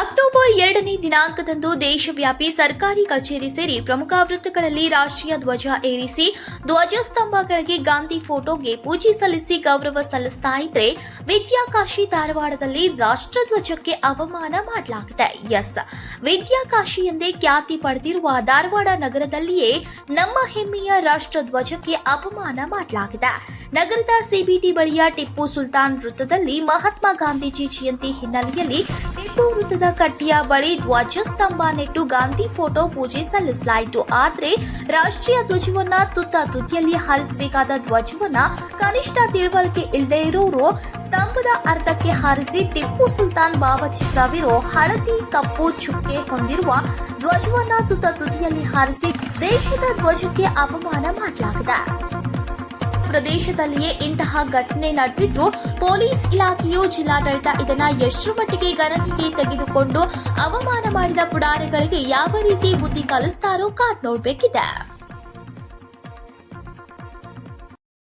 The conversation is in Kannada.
ಅಕ್ಟೋಬರ್ ಎರಡನೇ ದಿನಾಂಕದಂದು ದೇಶವ್ಯಾಪಿ ಸರ್ಕಾರಿ ಕಚೇರಿ ಸೇರಿ ಪ್ರಮುಖ ವೃತ್ತಗಳಲ್ಲಿ ರಾಷ್ಟ್ರೀಯ ಧ್ವಜ ಏರಿಸಿ ಧ್ವಜಸ್ತಂಭಗಳಿಗೆ ಗಾಂಧಿ ಫೋಟೋಗೆ ಪೂಜೆ ಸಲ್ಲಿಸಿ ಗೌರವ ಸಲ್ಲಿಸ್ತಾ ಇದ್ರೆ ವಿದ್ಯಾಕಾಶಿ ಧಾರವಾಡದಲ್ಲಿ ರಾಷ್ಟ್ರಧ್ವಜಕ್ಕೆ ಅವಮಾನ ಮಾಡಲಾಗಿದೆ. ಎಸ್. ವಿದ್ಯಾಕಾಶಿ ಎಂದೇ ಖ್ಯಾತಿ ಪಡೆದಿರುವ ಧಾರವಾಡ ನಗರದಲ್ಲಿಯೇ ನಮ್ಮ ಹೆಮ್ಮೆಯ ರಾಷ್ಟ್ರಧ್ವಜಕ್ಕೆ ಅಪಮಾನ ಮಾಡಲಾಗಿದೆ. ನಗರದ ಸಿಬಿಟಿ ಬಳಿಯ ಟಿಪ್ಪು ಸುಲ್ತಾನ್ ವೃತ್ತದಲ್ಲಿ ಮಹಾತ್ಮ ಗಾಂಧೀಜಿ ಜಯಂತಿ ಹಿನ್ನೆಲೆಯಲ್ಲಿ ಟಿಪ್ಪು ವೃತ್ತದ ಕಟ್ಟಿಯ ಬಳಿ ಧ್ವಜಸ್ತಂಭ ನೆಟ್ಟು ಗಾಂಧಿ ಫೋಟೋ ಪೂಜೆ ಸಲ್ಲಿಸಲಾಯಿತು. ಆದರೆ ರಾಷ್ಟ್ರೀಯ ಧ್ವಜವನ್ನ ತುತ್ತ ತುದಿಯಲ್ಲಿ ಹಾರಿಸಬೇಕಾದ ಧ್ವಜವನ್ನ ಕನಿಷ್ಠ ತಿಳುವಳಿಕೆ ಇಲ್ಲದೆ ಇರೋರು ಸ್ತಂಭದ ಅರ್ಧಕ್ಕೆ ಹಾರಿಸಿ ಟಿಪ್ಪು ಸುಲ್ತಾನ್ ಭಾವಚಿತ್ರವಿರೋ ಹಳದಿ ಕಪ್ಪು ಚುಕ್ಕೆ ಹೊಂದಿರುವ ಧ್ವಜವನ್ನ ತುತ್ತ ತುದಿಯಲ್ಲಿ ಹಾರಿಸಿ ದೇಶದ ಧ್ವಜಕ್ಕೆ ಅಪಮಾನ ಮಾಡಲಾಗಿದೆ. ಪ್ರದೇಶದಲ್ಲಿಯೇ ಇಂತಹ ಘಟನೆ ನಡೆದಿದ್ರು ಪೊಲೀಸ್ ಇಲಾಖೆಯು ಜಿಲ್ಲಾಡಳಿತ ಇದನ್ನ ಎಷ್ಟು ಮಟ್ಟಿಗೆ ಗಣನೆಗೆ ತೆಗೆದುಕೊಂಡು ಅವಮಾನ ಮಾಡಿದ ಪುಡಾರಿಗಳಿಗೆ ಯಾವ ರೀತಿ ಬುದ್ಧಿ ಕಲಿಸ್ತಾರೋ ಕಾದ್ ನೋಡ್ಬೇಕಿದೆ.